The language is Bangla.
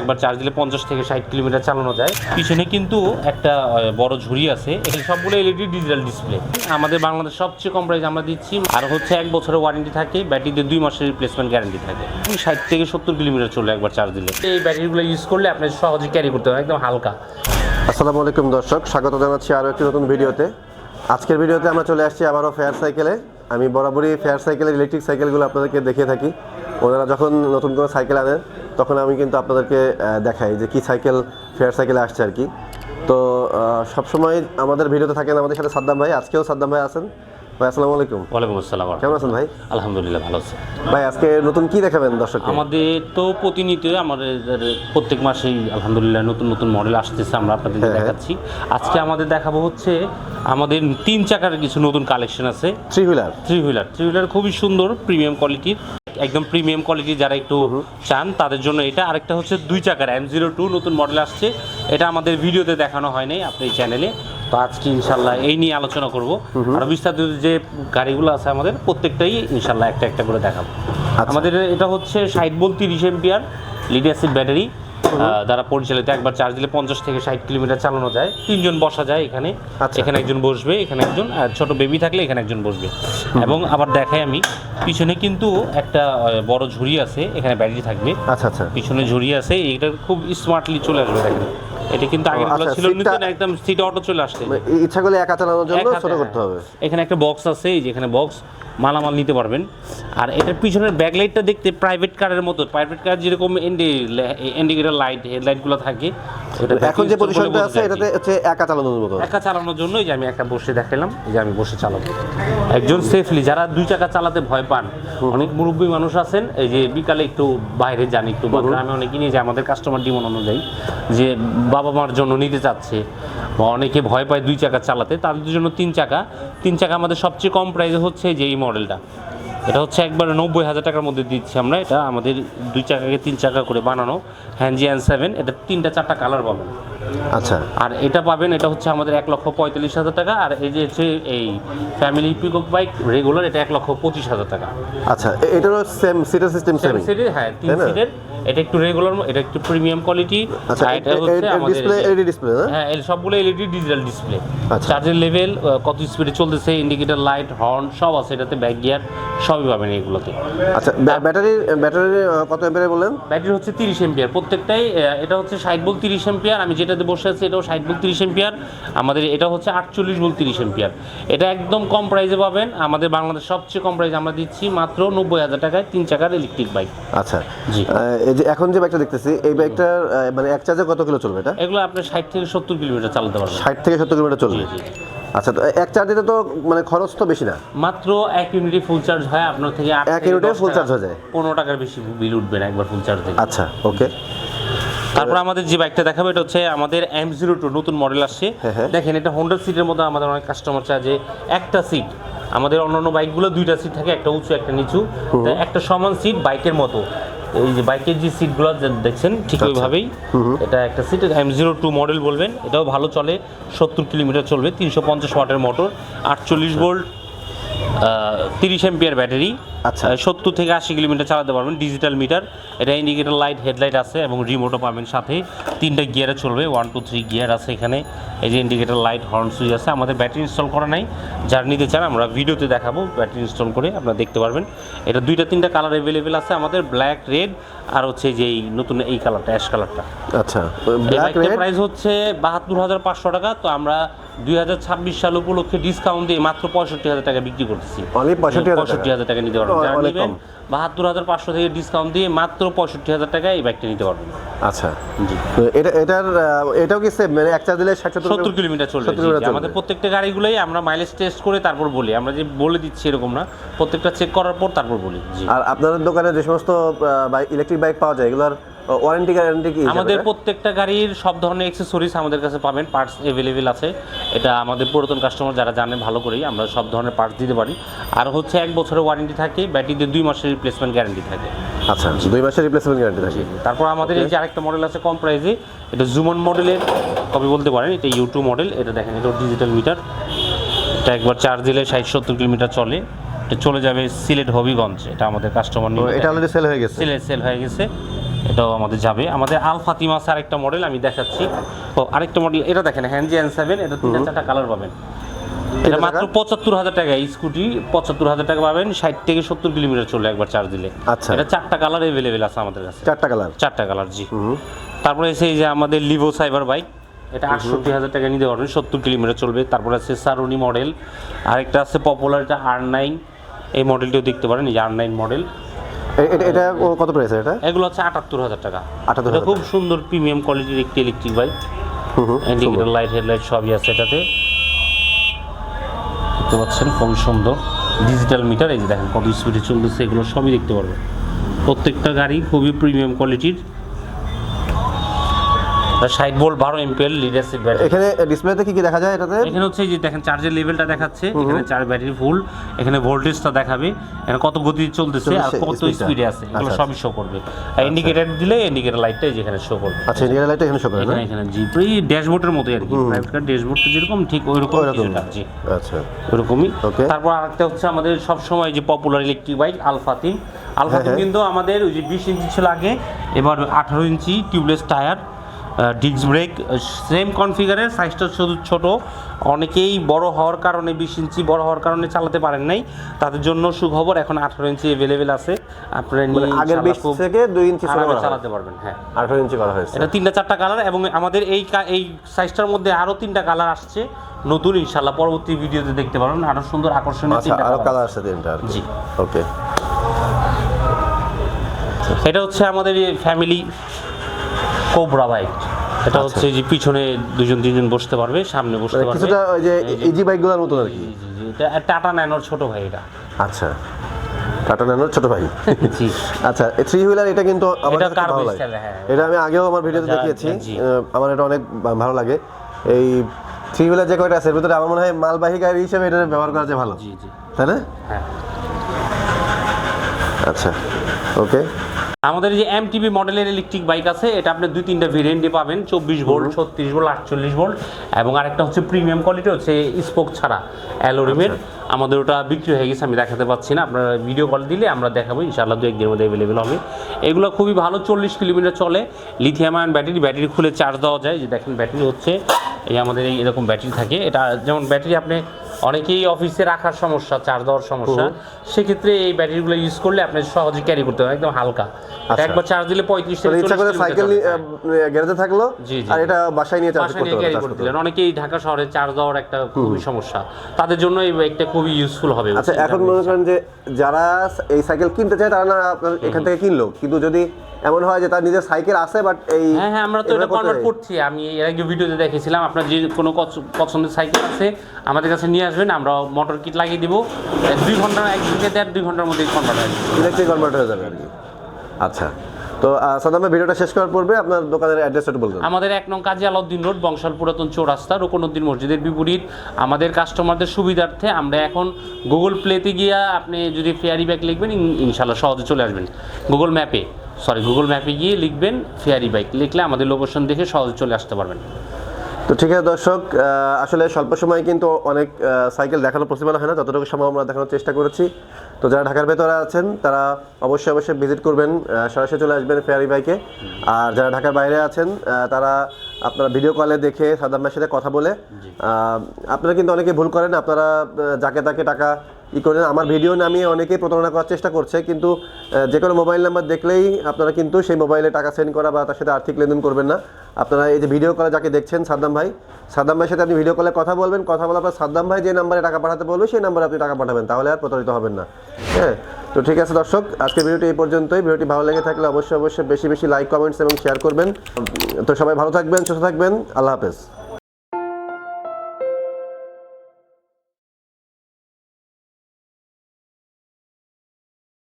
একবার চার্জ দিলে পঞ্চাশ থেকে ষাট কিলোমিটার চালানো যায়। পিছনে কিন্তু একটা বড় ঝুড়ি আছে। এখানে সবগুলো এলইডি ডিজিটাল ডিসপ্লে আমাদের বাংলাদেশ সবচেয়ে কম প্রাইস আমরা দিচ্ছি। আর হচ্ছে এক বছরের ওয়ারেন্টি থাকে ব্যাটারিতে দুই মাসের রিপ্লেসমেন্ট গ্যারান্টি থাকে। ষাট থেকে সত্তর কিলোমিটার চলে একবার চার্জ দিলে। এই ব্যাটারিগুলো ইউজ করলে আপনি সহজে ক্যারি করতে পারেন একদম হালকা। আসসালামু আলাইকুম দর্শক, স্বাগত জানাচ্ছি আরও একটি নতুন ভিডিওতে। আজকের ভিডিওতে আমরা চলে আসছি আবারও ফেয়ার সাইকেলে আমি বরাবরই ফেয়ার সাইকেলের ইলেকট্রিক সাইকেলগুলো আপনাদেরকে দেখিয়ে থাকি। ওনারা যখন নতুন কোনো সাইকেল আনেন তখন আমি কিন্তু আপনাদেরকে দেখাই যে কি সাইকেল ফেয়ার সাইকেলে আসছে আর কি। তো সবসময় আমাদের ভিডিওতে থাকেন আমাদের সাথে সাদ্দাম ভাই আজকেও সাদ্দাম ভাই আছেন। ভাই আসসালামু আলাইকুম। ওয়ালাইকুম আসসালাম। কেমন আছেন ভাই? আলহামদুলিল্লাহ ভালো আছে। ভাই আজকে নতুন কি দেখাবেন দর্শক আমাদের তো প্রতিনিয়ত আমাদের প্রত্যেক মাসেই আলহামদুলিল্লাহ নতুন নতুন মডেল আসতেছে আমরা আপনাদের হ্যাঁ, হ্যাঁ। দেখাচ্ছি। আজকে আমাদের দেখাবো হচ্ছে আমাদের তিন চাকার কিছু নতুন কালেকশন আছে। Three wheeler three wheeler three wheeler খুবই সুন্দর প্রিমিয়াম কোয়ালিটির একদম প্রিমিয়াম কোয়ালিটি যারা একটু চান তাদের জন্য এটা। আরেকটা হচ্ছে দুই চাকার এম জিরো টু নতুন মডেল আসছে। এটা আমাদের ভিডিওতে দেখানো হয় নাই আপনি চ্যানেলে তো আজকে ইনশাল্লাহ এই নিয়ে আলোচনা করব। আর বিস্তারিত যে গাড়িগুলো আছে আমাদের প্রত্যেকটাই ইনশাল্লাহ একটা একটা করে দেখাবো। আচ্ছা। আমাদের এটা হচ্ছে ষাট বল তিরিশ এম্পিয়ার লিড অ্যাসিড ব্যাটারি দ্বারা পরিচালিত একবার চার্জ দিলে পঞ্চাশ থেকে ষাট কিলোমিটার চালানো যায়। তিনজন বসা যায় এখানে। আচ্ছা। এখানে একজন বসবে এখানে একজন আর ছোট বেবি থাকলে এখানে একজন বসবে। এবং আবার দেখাই আমি পিছনে কিন্তু একটা বড় ঝুড়ি আছে এখানে ব্যাটারি থাকবে। আচ্ছা আচ্ছা। পিছনে ঝুড়ি আছে এটা খুব স্মার্টলি চলে আসবে দেখেন। এটা কিন্তু আগের আচ্ছা, ছিল একদম সিট অটো চলে আসছে। মানে ইচ্ছা করলে একা চালানোর জন্য ছোট। করতে হবে। এখানে একটা বক্স আছে এই যে এখানে বক্স মালামাল নিতে পারবেন। আর এটার পিছনের ব্যাকলাইটটা দেখতে প্রাইভেট কারের মতো। প্রাইভেট কার যেরকম ইন্ডিকেটার লাইট হেডলাইটগুলো থাকে। এখন যে পজিশনটা আছে এটাতে হচ্ছে একা চালানোর মতো। একা চালানোর জন্য এই যে আমি একটা বসে দেখালাম যে আমি বসে চালাবো। একজন সেফলি যারা দুই চাকা চালাতে ভয় পান অনেক মুরব্বী মানুষ আছেন এই যে বিকালে একটু বাইরে যান একটু বা গ্রামে অনেকে নিয়ে যায় আমাদের কাস্টমার ডিমন অনুযায়ী যে বাবা মার জন্য নিতে চাচ্ছে বা অনেকে ভয় পায় দুই চাকা চালাতে তাদের জন্য তিন চাকা। তিন চাকা আমাদের সবচেয়ে কম প্রাইস হচ্ছে যে এই মডেলটা এটা হচ্ছে একবারে নব্বই হাজার টাকার মধ্যে দিচ্ছি আমরা। এটা আমাদের দুই চাকাকে তিন চাকা করে বানানো হ্যান্ডজি অ্যান্ড সেভেন এটা তিনটা চারটা কালার পাবেন। আচ্ছা। আর এটা পাবেন এটা হচ্ছে আমাদের এক লক্ষ পঁয়তাল্লিশ হাজার টাকা। আর এই যে হচ্ছে এই ফ্যামিলি পিকক বাইক রেগুলার এটা এক লক্ষ পঁচিশ হাজার টাকা। আচ্ছা এটারও সেম সিটার সিস্টেম সেম সিটের হ্যাঁ তিন সিটের এটা একটু রেগুলার এটা একটু প্রিমিয়াম কোয়ালিটি আচ্ছা আর এটা হচ্ছে আমাদের ডিসপ্লে এলইডি ডিসপ্লে হ্যাঁ? এই সবগুলো এলইডি ডিজিটাল ডিসপ্লে। চার্জের লেভেল কত স্পিডে চলতেছে ইন্ডিকেটর লাইট হর্ন সব আছে এটাতে ব্যাক গিয়ার সবই পাবেন এগুলোতে। আচ্ছা ব্যাটারি ব্যাটারি কত এম্পিয়ার বললেন? ব্যাটারি হচ্ছে তিরিশ এম্পিয়ার প্রত্যেকটাই এটা হচ্ছে ষাট বল তিরিশ এম্পিয়ার আমি যেটাতে বসে আছি এটাও ষাট বল তিরিশ এম্পিয়ার আমাদের এটা হচ্ছে আটচল্লিশ বল তিরিশ এম্পিয়ার এটা একদম কম প্রাইসে পাবেন। আমাদের বাংলাদেশ সবচেয়ে কম প্রাইস আমরা দিচ্ছি মাত্র নব্বই হাজার টাকায় তিন চাকার ইলেকট্রিক বাইক আচ্ছা। জি। যে এখন যে বাইকটা দেখতেছি এই বাইকটার আহ, মানে এক চার্জে কত কিলো চলবে এটা? এগুলো আপনি ষাট থেকে সত্তর কিলোমিটার চালাতে পারবেন। ষাট থেকে সত্তর কিলোমিটার চলবে। আচ্ছা তো এক চার্জে তো মানে খরচ তো বেশি না? মাত্র এক ইউনিটে ফুল চার্জ হয় আপনার থেকে এক ইউনিটে টাকা- charge হয়ে যায়? পনেরো টাকার বেশি বিল উঠবে না একবার ফুল চার্জ থেকে। আচ্ছা ওকে তারপর আমাদের যে বাইকটা দেখাবো এটা হচ্ছে আমাদের এম জিরো টু নতুন মডেল আসছে। হ্যাঁ, হ্যাঁ। দেখেন এটা হোন্ডা সিটের মধ্যে আমাদের অনেক কাস্টমার চায় যে একটা সিট আমাদের অন্যান্য বাইকগুলো দুইটা সিট থাকে একটা উঁচু একটা নিচু। একটা সমান সিট বাইকের মতো। এই যে বাইকের যে সিটগুলো দেখছেন ঠিক আচ্ছা। ওইভাবেই। এটা একটা seat M zero two model বলবেন। এটাও ভালো চলে সত্তর কিলোমিটার চলবে তিনশো পঞ্চাশ ওয়াটের মোটর আটচল্লিশ ভোল্ট তিরিশ এম্পিয়ার ব্যাটারি আচ্ছা। সত্তর থেকে আশি কিলোমিটার চালাতে পারবেন ডিজিটাল মিটার। এটা ইন্ডিকেটর লাইট হেডলাইট আছে এবং রিমোটও পাবেন সাথে। তিনটা গিয়ারে চলবে ওয়ান টু থ্রি গিয়ার আছে এখানে। এই যে ইন্ডিকেটর লাইট হর্ন সুইচ আছে। আমাদের ব্যাটারি ইনস্টল করা নাই। যার নিতে চান আমরা ভিডিওতে দেখাবো ব্যাটারি ইনস্টল করে আপনারা দেখতে পারবেন। এটা দুইটা তিনটা কালার অ্যাভেলেবেল আছে আমাদের ব্ল্যাক রেড আর হচ্ছে যে এই নতুন এই কালারটা অ্যাশ কালারটা আচ্ছা ব্ল্যাক প্রাইস হচ্ছে বাহাত্তর হাজার পাঁচশো টাকা তো আমরা দুই হাজার ছাব্বিশ সাল উপলক্ষে ডিসকাউন্ট দিয়ে মাত্র পঁয়ষট্টি হাজার টাকা বিক্রি করতেছি। Only 65,000 টাকা? পঁয়ষট্টি হাজার টাকা নিতে পারবেন। যারা নেবেন বাহাত্তর হাজার পাঁচশো থেকে ডিসকাউন্ট দিয়ে মাত্র পঁয়ষট্টি হাজার টাকায় এই বাইকটা নিতে পারবেন। আচ্ছা। জি। এটা এটার এটাও কি সেম মানে এক চার্জ দিলে সত্তর কিলোমিটার চলবে 70 জি, কিলোমিটার জি। আমাদের প্রত্যেকটা গাড়িগুলোই আমরা মাইলেজ টেস্ট করে তারপর বলি। আমরা যে বলে দিচ্ছি এরকম না। প্রত্যেকটা চেক করার পর তারপর বলি। আর আপনাদের দোকানে যে সমস্ত ইলেকট্রিক বাইক পাওয়া যায় এগুলোর ওয়ারেন্টি গ্যারান্টি কি আমাদের প্রত্যেকটা গাড়ির সব ধরনের অ্যাক্সেসরিজ আমাদের কাছে পাবেন পার্টস অ্যাভেলেবেল আছে। এটা আমাদের পুরাতন কাস্টমার যারা জানে ভালো করেই আমরা সব ধরনের পার্টস দিতে পারি। আর হচ্ছে এক বছরের ওয়ারেন্টি থাকে ব্যাটারিতে দুই মাসের রিপ্লেসমেন্ট গ্যারান্টি থাকে। আচ্ছা দুই মাসের রিপ্লেসমেন্ট গ্যারান্টি থাকে। তারপর আমাদের এই যে আরেকটা মডেল আছে কম প্রাইসে এটা জুমন মডেলের কপি বলতে পারেন এটা ইউটু মডেল এটা দেখেন এটা ডিজিটাল মিটার এটা একবার চার্জ দিলে ষাট সত্তর কিলোমিটার চলে। এটা চলে যাবে সিলেট হবিগঞ্জ এটা আমাদের কাস্টমার নিয়ে এটা অলরেডি সেল হয়ে গেছে? সেল সেল হয়ে গেছে। এটাও আমাদের যাবে। আমাদের আল ফাতিমা আছে আরেকটা মডেল আমি দেখাচ্ছি। ও আরেকটা মডেল এটা দেখেন হ্যান্ড এন সেভেন এটা তিনটা চারটা কালার পাবেন। এটা মাত্র পঁচাত্তর হাজার টাকা স্কুটি পঁচাত্তর হাজার টাকা পাবেন ষাট থেকে সত্তর কিলোমিটার চলে একবার চার্জ দিলে। আচ্ছা। এটা চারটা কালার এভেলেবেল আছে আমাদের কাছে। চারটা কালার চারটা কালার জি। তারপরে সেই যে আমাদের লিভো সাইবার বাইক এটা আটষট্টি হাজার টাকা নিতে পারবেন সত্তর কিলোমিটার চলবে। তারপরে আছে সারুনি মডেল আরেকটা আছে পপুলার এটা আর নাইন এই মডেলটিও দেখতে পারেন এই আর নাইন মডেল এটা কত প্রাইস এটা? এগুলো হচ্ছে আটাত্তর হাজার টাকা। আটাত্তর খুব সুন্দর প্রিমিয়াম কোয়ালিটির একটি electric bike indicator light headlight সবই আছে এটাতে। দেখতে পাচ্ছেন খুব সুন্দর। ডিজিটাল মিটার এই যে দেখেন কত স্পিডে চলতেছে এগুলো সবই দেখতে পারবেন। প্রত্যেকটা গাড়ি খুবই প্রিমিয়াম কোয়ালিটির ষাট ভোল্ট বারো এমপিএল লিডারশিপ ব্যাটারি এখানে ডিসপ্লেতে কি কি দেখা যায় এটাতে? এখানে হচ্ছে যে দেখেন চার্জের লেভেলটা দেখাচ্ছে। এখানে চার ব্যাটারি ফুল এখানে ভোল্টেজটা দেখাবে। এখানে কত গতি চলতেছে আর কত স্পিডে আছে এগুলো আচ্ছা, সবই শো করবে। আর ইন্ডিকেটর দিলে ইন্ডিকেটর লাইটটা যেখানে শো করবে। আচ্ছা ইন্ডিয়ান লাইট এখানে শো করে না? এখানে এখানে জি এই ড্যাশবোর্ডের মতোই আর কি। প্রাইভেট কার ড্যাশবোর্ডটা যেরকম ঠিক ওইরকম জি। আচ্ছা। ওইরকমই। Okay. তারপর আরেকটা হচ্ছে আমাদের সব সময় যে পপুলার ইলেকট্রিক বাইক আলফাতিম আলফাতিম হ্যাঁ। কিন্তু আমাদের ওই যে বিশ ইঞ্চি ছিল আগে এবার আঠারো inch tubeless tyre disc brake same কনফিগারের সাইজটা শুধু ছোট। অনেকেই বড় হওয়ার কারণে বিশ ইঞ্চি বড় হওয়ার কারণে চালাতে পারেন নাই। তাদের জন্য সুখবর এখন আঠারো ইঞ্চি অ্যাভেলেবেল আছে। আপনারা নিয়ে মানে আগের বিশ থেকে দুই ইঞ্চি। চালাতে পারবেন হ্যাঁ। আঠারো ইঞ্চি করা হয়েছে। এটা তিনটা চারটা কালার এবং আমাদের এই এই সাইজটার মধ্যে আরও তিনটা কালার আসছে। নতুন ইনশাল্লাহ পরবর্তী ভিডিওতে দেখতে পারবেন। আরও সুন্দর আকর্ষণীয় আচ্ছা তিনটা কালার কালার আছে। তিনটা জি। ওকে এটা হচ্ছে আমাদের ফ্যামিলি কোবরা বাইক। এটা হচ্ছে যে পিছনে দুজন তিনজন বসতে পারবে সামনে বসতে পারবে। আচ্ছা। কিছুটা ওই যে ইজি বাইকগুলোর মতন আর কি। এটা টাটা ন্যানোর ছোট ভাই এটা। আচ্ছা। টাটা ন্যানোর ছোট ভাই। জি। আচ্ছা এই থ্রি হুইলার এটা কিন্তু আমার ভালো লাগে। হ্যাঁ। এটা আমি আগেও আমার ভিডিওতে দেখিয়েছি। আমার এটা অনেক ভালো লাগে। এই থ্রি হুইলার যে কয়টা আছে এর ভিতরে আমার মনে হয় মালবাহী গাড়ি হিসেবে এটা ব্যবহার করা যায় ভালো। জি জি। তাই না? হ্যাঁ। আচ্ছা ওকে আমাদের যে এম টিভি মডেলের ইলেকট্রিক বাইক আছে এটা আপনি দুই তিনটা ভেরিয়েন্টে পাবেন চব্বিশ ভোল্ট ছত্রিশ ভোল্ট আটচল্লিশ ভোল্ট এবং আরেকটা হচ্ছে প্রিমিয়াম কোয়ালিটি হচ্ছে স্পোক ছাড়া অ্যালোরিমের আমাদের ওটা বিক্রি হয়ে গেছে আমি দেখাতে পাচ্ছি না আপনারা ভিডিও কল দিলে আমরা দেখাবো ইনশাআল্লাহ দু একদিনের মধ্যে অ্যাভেলেবেল হবে। এগুলো খুবই ভালো চল্লিশ কিলোমিটার চলে লিথিয়াম আয়ন ব্যাটারি ব্যাটারি খুলে চার্জ দেওয়া যায় যে দেখেন ব্যাটারি হচ্ছে এই আমাদের এই এরকম ব্যাটারি থাকে এটা যেমন ব্যাটারি আপনি অনেকেই অফিসে রাখার সমস্যা চার্জ দেওয়ার সমস্যা। সেক্ষেত্রে এই ব্যাটারিগুলো ইউজ করলে আপনি সহজে ক্যারি করতে পারেন একদম হালকা। আচ্ছা। একবার চার্জ দিলে পঁয়ত্রিশ থেকে ইচ্ছা করে সাইকেল গ্যারেজে থাকল। আর এটা বাসায় নিয়ে চার্জ করতে হবে। অনেকেই ঢাকা শহরে চার্জ দেওয়ার একটা খুবই সমস্যা। তাদের জন্য এই বাইকটা খুবই ইউজফুল হবে আচ্ছা এখন মনে করেন যে যারা এই সাইকেল কিনতে চায় তারা না আপনার এখান থেকে কিনলো। কিন্তু যদি এমন হয় যে তার নিজের সাইকেল আছে বাট এই হ্যাঁ হ্যাঁ আমরা তো এটা কনভার্ট করছি। আমি এর আগে ভিডিওতে দেখেছিলাম আপনার যে কোনো পছ- পছন্দের সাইকেল আছে আমাদের কাছে নিয়ে আসবেন আমরা মোটর কিট লাগিয়ে দিব। দুই ঘণ্টা এক থেকে দেড় দুই ঘণ্টার মধ্যে কনভার্ট হয়ে যাবে। ইলেকট্রিক কনভার্ট হয়ে যাবে আর কি। আচ্ছা। তো সাদামে ভিডিওটা শেষ করার পূর্বে আপনার দোকানের অ্যাড্রেসটা একটু বলবেন। আমাদের এক নং কাজী আলাউদ্দিন রোড বংশাল পুরাতন চৌরাস্তা রোকনউদ্দিন মসজিদের বিপরীত। আমাদের কাস্টমারদের সুবিধার্থে আমরা এখন গুগল প্লেতে গিয়ে আপনি যদি ফেয়ারি ব্যাগ লিখবেন ইন- ইনশাল্লাহ সহজে চলে আসবেন। গুগল ম্যাপে সরি গুগল ম্যাপে গিয়ে লিখবেন ফেয়ারি বাইক লিখলে আমাদের লোকেশন দেখে সহজে চলে আসতে পারবেন। তো ঠিক আছে দর্শক আসলে স্বল্প সময়ে কিন্তু অনেক সাইকেল দেখানো পসিবল হয় না যতটুকু সম্ভব আমরা দেখানোর চেষ্টা করেছি। তো যারা ঢাকার ভেতরে আছেন তারা অবশ্যই অবশ্যই ভিজিট করবেন সরাসরি চলে আসবেন ফেয়ারি বাইকে আর যারা ঢাকার বাইরে আছেন তারা আপনারা ভিডিও কলে দেখে সাদাম ভাইয়ের সাথে কথা বলে আপনারা কিন্তু অনেকে ভুল করেন আপনারা যাকে তাকে টাকা ই করেন, আমার ভিডিও নামিয়ে অনেকেই প্রতারণা করার চেষ্টা করছে, কিন্তু যে কোনো মোবাইল নাম্বার দেখলেই আপনারা কিন্তু সেই মোবাইলে টাকা সেন্ড করা বা তার সাথে আর্থিক লেনদেন করবেন না। আপনারা এই যে ভিডিও কলে যাকে দেখছেন, সাদ্দাম ভাই, সাদ্দাম ভাইয়ের সাথে আপনি ভিডিও কলে কথা বলবেন, কথা বলার পর সাদ্দাম ভাই যে নাম্বারে টাকা পাঠাতে বলবে, সেই নাম্বারে আপনি টাকা পাঠাবেন, তাহলে আর প্রতারিত হবেন না। হ্যাঁ তো ঠিক আছে দর্শক, আজকের ভিডিওটি এই পর্যন্তই। ভিডিওটি ভালো লেগে থাকলে অবশ্যই অবশ্যই বেশি বেশি লাইক কমেন্টস এবং শেয়ার করবেন। তো সবাই ভালো থাকবেন, সুস্থ থাকবেন। আল্লাহ হাফেজ।